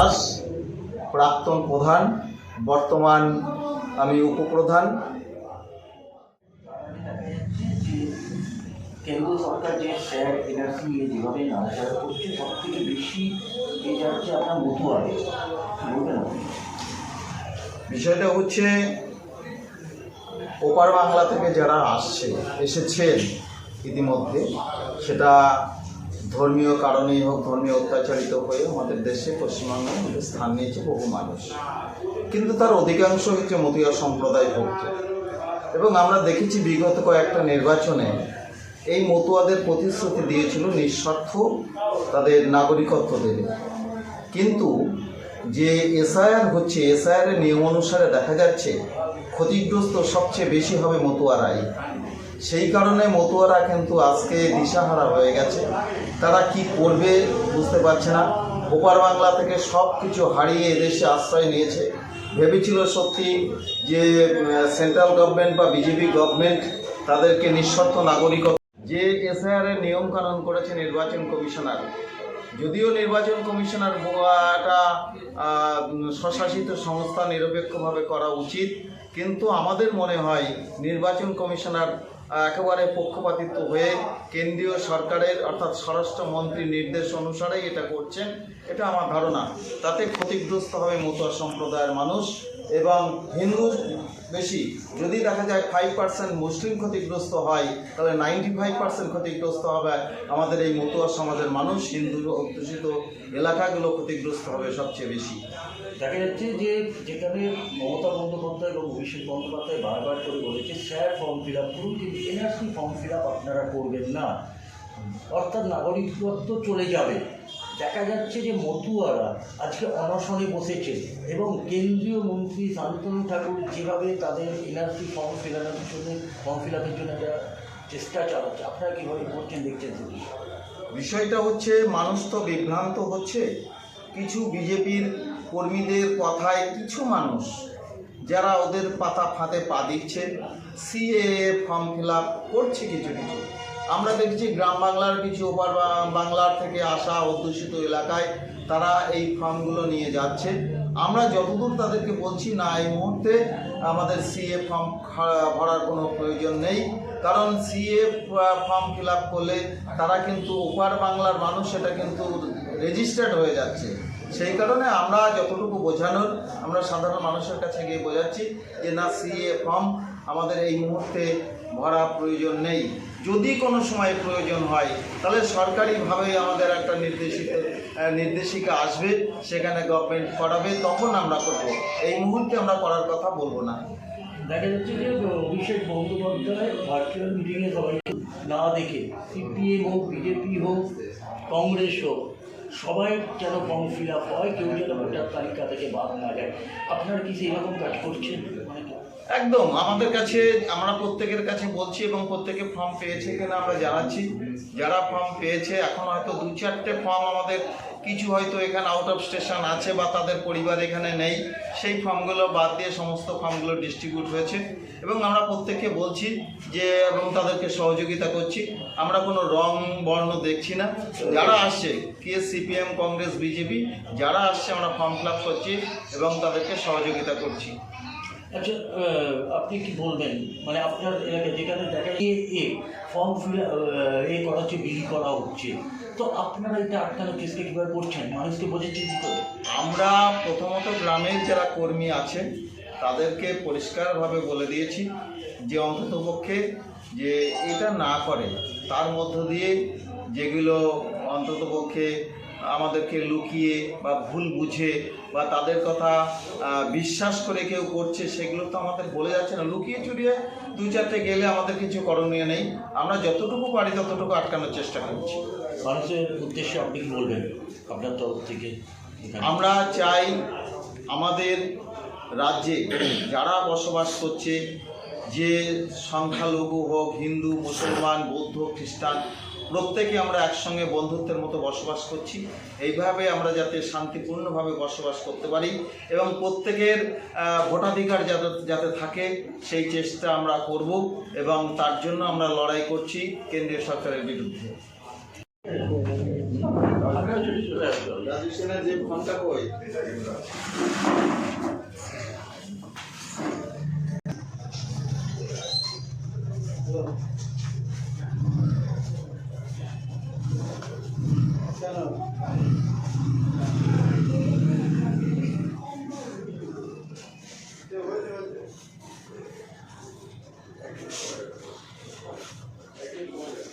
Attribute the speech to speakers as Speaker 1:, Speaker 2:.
Speaker 1: দাস প্রাক্তন প্রধান বর্তমান আমি উপপ্রধান।
Speaker 2: কেন্দ্র সরকার যে শেয়ার এনআরসি নিয়ে যেভাবে নাড়াচাড়া করছে সব থেকে বেশি এ যাচ্ছে আপনার মধুয়ারে। বলবেন
Speaker 1: বিষয়টা হচ্ছে ওপার বাংলা থেকে যারা আসছে এসেছেন ইতিমধ্যে সেটা ধর্মীয় কারণেই হোক, ধর্মীয় অত্যাচারিত হয়ে আমাদের দেশে, পশ্চিমবঙ্গে আমাদের স্থান নিয়েছে বহু মানুষ। কিন্তু তার অধিকাংশ হচ্ছে মতুয়া সম্প্রদায় ভুক্ত। এবং আমরা দেখেছি বিগত কয়েকটা নির্বাচনে এই মতুয়াদের প্রতিশ্রুতি দিয়েছিল নিঃস্বার্থ তাদের নাগরিকত্ব দেবে। কিন্তু যে এসআইআর হচ্ছে, এসআইআরের নিয়ম অনুসারে দেখা যাচ্ছে ক্ষতিগ্রস্ত সবচেয়ে বেশি হবে মতুয়ারাই সেই কারণে মতুয়ারা কিন্তু আজকে দিশাহারা হয়ে গেছে। তারা কি করবে বুঝতে পারছে না। ওপার বাংলা থেকে সব কিছু হারিয়ে এদেশে আশ্রয় নিয়েছে। ভেবেছিল সত্যি যে সেন্ট্রাল গভর্নমেন্ট বা বিজেপি গভর্নমেন্ট তাদেরকে নিঃশর্ত নাগরিকত্ব যে এসআইআর এর নিয়ম কানুন করেছে নির্বাচন কমিশনার। যদিও নির্বাচন কমিশনার একটা স্বশাসিত সংস্থা নিরপেক্ষভাবে করা উচিত, কিন্তু আমাদের মনে হয় নির্বাচন কমিশনার একেবারে পক্ষপাতিত্ব হয়ে কেন্দ্রীয় সরকারের অর্থাৎ স্বরাষ্ট্রমন্ত্রীর নির্দেশ অনুসারেই এটা করছেন। এটা আমার ধারণা। তাতে ক্ষতিগ্রস্ত হবে মতুয়া সম্প্রদায়ের মানুষ এবং হিন্দু বেশি। যদি দেখা যায় ফাইভ পার্সেন্ট মুসলিম ক্ষতিগ্রস্ত হয়, তাহলে নাইনটি ফাইভ পার্সেন্ট ক্ষতিগ্রস্ত হবে আমাদের এই মতুয়া সমাজের মানুষ। হিন্দু অধ্যুষিত এলাকাগুলো ক্ষতিগ্রস্ত হবে সবচেয়ে বেশি।
Speaker 2: দেখা যাচ্ছে যে যেখানে মমতা বন্দ্যোপাধ্যায় এবং অভিষেক বন্দ্যোপাধ্যায় বারবার করে বলেছে, স্যার, ফর্ম ফিল আপ করুন, কিন্তু এনআরসি ফর্ম ফিল আপ আপনারা করবেন না। অর্থাৎ নাগরিকত্ব চলে যাবে। দেখা যাচ্ছে যে মতুয়ারা আজকে অনশনে বসেছে এবং কেন্দ্রীয় মন্ত্রী শান্তনু ঠাকুর যেভাবে তাদের এনআরসি ফর্ম ফিল আপের জন্য ফর্ম ফিল আপের জন্য একটা চেষ্টা চালাচ্ছে। আপনারা কীভাবে করছেন, দেখছেন
Speaker 1: বিষয়টা হচ্ছে, মানুষ তো বিভ্রান্ত হচ্ছে। কিছু বিজেপির কর্মীদের কথায় কিছু মানুষ যারা ওদের পাতা ফাঁদে পা দিচ্ছে সিএ ফর্ম ফিল আপ করছে কিছু কিছু। আমরা দেখছি গ্রাম বাংলার কিছু ওপার বাংলার থেকে আসা অধ্যুষিত এলাকায় তারা এই ফর্মগুলো নিয়ে যাচ্ছে। আমরা যতদূর তাদেরকে বলছি না, এই মুহূর্তে আমাদের সিএ ফর্ম ভরার কোনো প্রয়োজন নেই। কারণ সিএ ফর্ম ফিল করলে তারা কিন্তু ওপার বাংলার মানুষ, সেটা কিন্তু রেজিস্টার্ড হয়ে যাচ্ছে। সেই কারণে আমরা যতটুকু বোঝানোর, আমরা সাধারণ মানুষের কাছে গিয়ে বোঝাচ্ছি যে না সিএ ফর্ম আমাদের এই মুহূর্তে ভরা প্রয়োজন নেই। যদি কোনো সময় প্রয়োজন হয়, তাহলে সরকারিভাবে আমাদের একটা নির্দেশিত নির্দেশিকা আসবে, সেখানে গভর্নমেন্ট করাবে তখন আমরা করব। এই মুহূর্তে আমরা করার কথা বলব না।
Speaker 2: দেখা যাচ্ছে যে অভিষেক বন্দ্যোপাধ্যায় ভার্চুয়াল মিটিংয়ে সবাইকে না দেখে সিপিএম হোক বিজেপি হোক, কংগ্রেস হোক, সবাই যেন ফর্ম ফিল আপ হয়, কেউ যেন ভোটার তালিকা থেকে বাদ না যায়। আপনারা কি সেই রকম কাজ করছেন?
Speaker 1: একদম, আমাদের কাছে, আমরা প্রত্যেকের কাছে বলছি এবং প্রত্যেকে ফর্ম পেয়েছে কিনা আমরা জানাচ্ছি। যারা ফর্ম পেয়েছে, এখন হয়তো দু চারটে ফর্ম আমাদের, কিছু হয়তো এখানে আউট অফ স্টেশন আছে বা তাদের পরিবার এখানে নেই, সেই ফর্মগুলো বাদ দিয়ে সমস্ত ফর্মগুলো ডিস্ট্রিবিউট হয়েছে। এবং আমরা প্রত্যেককে বলছি যে, এবং তাদেরকে সহযোগিতা করছি। আমরা কোনো রং, বর্ণ দেখছি না। যারা আসছে কে সিপিএম কংগ্রেস বিজেপি যারা আসছে, আমরা ফর্ম ফিল করছি এবং তাদেরকে সহযোগিতা করছি।
Speaker 2: আচ্ছা আপনি কি বলবেন? মানে আপনার এলাকায় যেখানে দেখা যায় এ ফর্ম ফিল এ করা হচ্ছে, বিলি করা হচ্ছে, তো আপনারা এটা আটকানোর চেষ্টা কীভাবে করছেন? মানুষকে বোঝাচ্ছেন কী করে?
Speaker 1: আমরা প্রথমত গ্রামের যারা কর্মী আছেন, তাদেরকে পরিষ্কারভাবে বলে দিয়েছি যে অন্ততপক্ষে যে এটা না করে, তার মধ্য দিয়ে যেগুলো অন্ততপক্ষে আমাদেরকে লুকিয়ে বা ভুল বুঝে বা তাদের কথা বিশ্বাস করে কেউ করছে সেগুলো তো আমাদের বলে যাচ্ছে না। লুকিয়ে চুরিয়ে দু চারটে গেলে আমাদের কিছু করণীয় নেই। আমরা যতটুকু পারি ততটুকু আটকানোর চেষ্টা করছি।
Speaker 2: মানুষের উদ্দেশ্যে আপনি কি বলবেন আপনার তরফ থেকে?
Speaker 1: আমরা চাই আমাদের রাজ্যে যারা বসবাস করছে যে সংখ্যালঘু হোক হিন্দু মুসলমান বৌদ্ধ খ্রিস্টান প্রত্যেকে আমরা একসঙ্গে বন্ধুত্বের মতো বসবাস করছি। এইভাবে আমরা যাতে শান্তিপূর্ণভাবে বসবাস করতে পারি এবং প্রত্যেকের ভোটাধিকার যাতে যাতে থাকে, সেই চেষ্টা আমরা করব এবং তার জন্য আমরা লড়াই করছি কেন্দ্রীয় সরকারের বিরুদ্ধে।
Speaker 2: চলে আসবেন
Speaker 1: রাজু সেনের যে ফোনটা কই
Speaker 3: কেন